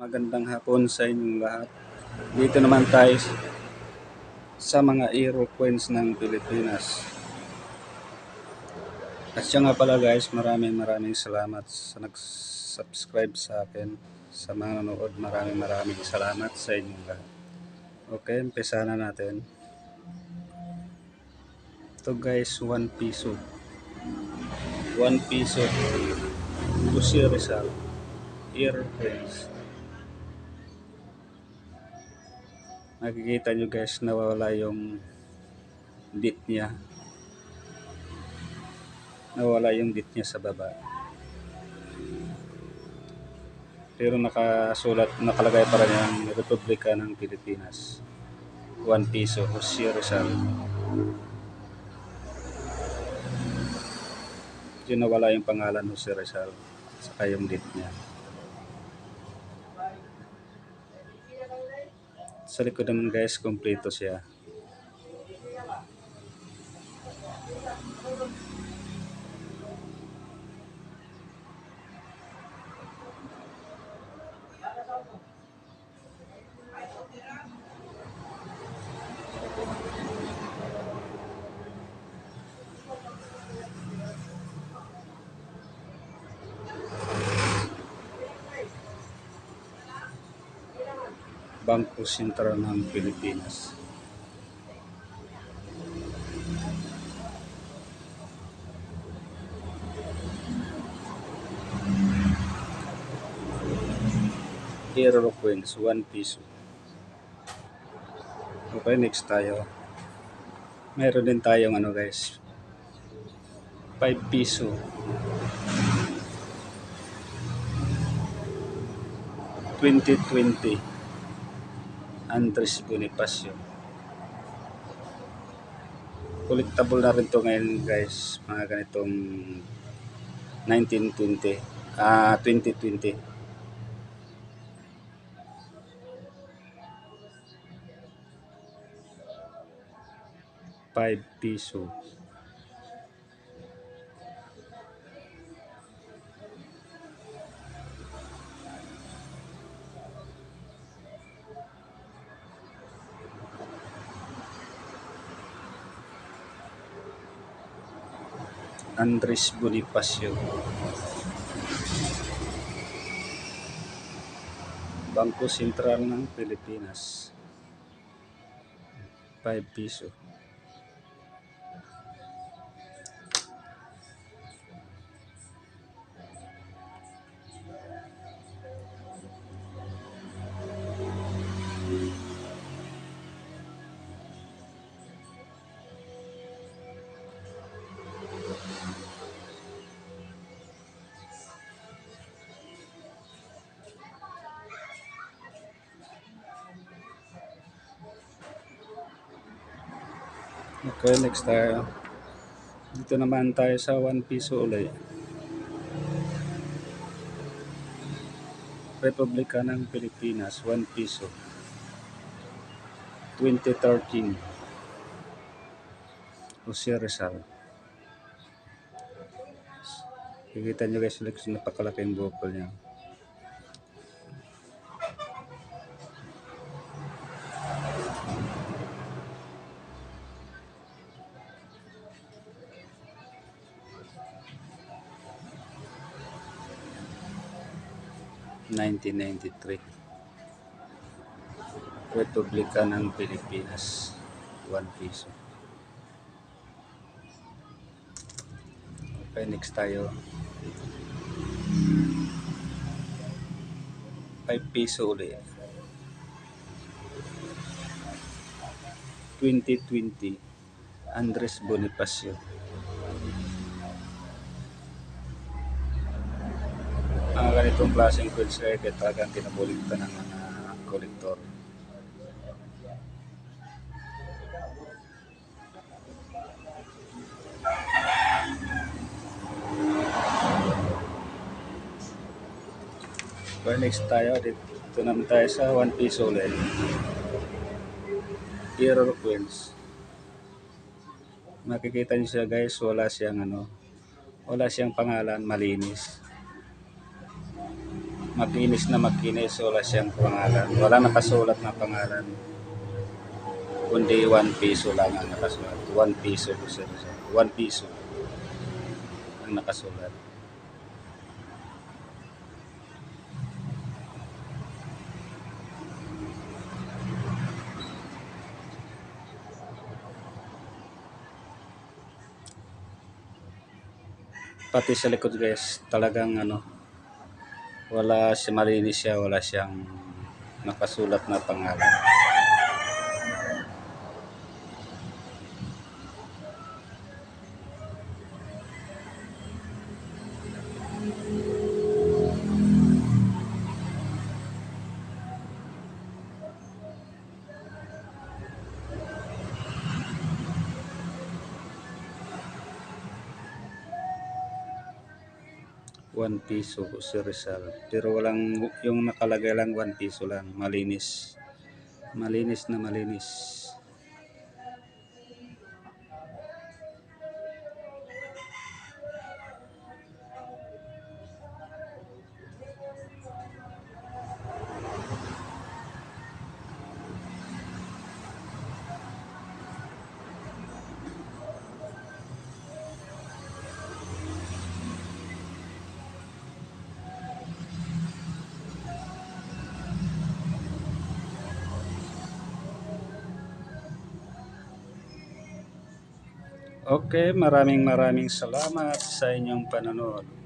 Magandang hapon sa inyong lahat. Dito naman tayo sa mga aeroplanes ng Pilipinas. At siya nga pala guys, maraming maraming salamat sa nag-subscribe sa akin. Sa mga nanonood, maraming maraming salamat sa inyong lahat. Okay, umpisa na natin. Ito guys, 1 piso. 1 piso. Lucia Rizal. Airplanes. Nakikita nyo guys, nawala yung bit niya. Nawala yung bit niya sa baba. Pero nakasulat, nakalagay pa rin yung Republika ng Pilipinas. 1 piso, Jose Rizal. Yung nawala yung pangalan Jose Rizal. Saka yung date niya. Sa likod naman guys, kompleto siya. Bangko Sentral ng Pilipinas. Hero Coins, 1 piso. Okay, next tayo. Meron din tayong ano guys, 5 piso. 2020 Andres Bonifacio. Collectible na rin to ngayon guys, mga ganitong 1920, ah 2020. Five piso. Andres Bonifacio. Bangko Sentral ng Pilipinas. 5 piso. Okay, next tayo. Dito naman tayo sa 1 piso ulit. Republika ng Pilipinas, 1 piso. 2013. Jose Rizal. Kikita nyo guys, like, napakalaki yung bukol niya. Nineteen ninety three. Republika ng Pilipinas. 1 piso. Okay, next tayo. 5 piso ulit. 2020 Andres Bonifacio. Ganitong klaseng kaya kaya talagang kinabuligtan ng mga kolektor. Okay, next tayo. Dito naman tayo sa 1 piso ulit. Error coins. Makikita niyo siya guys, wala siyang ano, wala siyang pangalan, malinis. Makinis na makinis, wala siyang pangalan. Wala nakasulat na pangalan. Kundi 1 piso lang ang nakasulat. 1 piso, sir. 1 piso ang nakasulat. Pati sa likod guys, talagang ano, wala si malinis siya, wala siyang nakasulat na pangalan. One piso si Rizal. Pero walang, yung nakalagay lang one piso lang. Malinis. Malinis na malinis. Okay, maraming maraming salamat sa inyong panonood.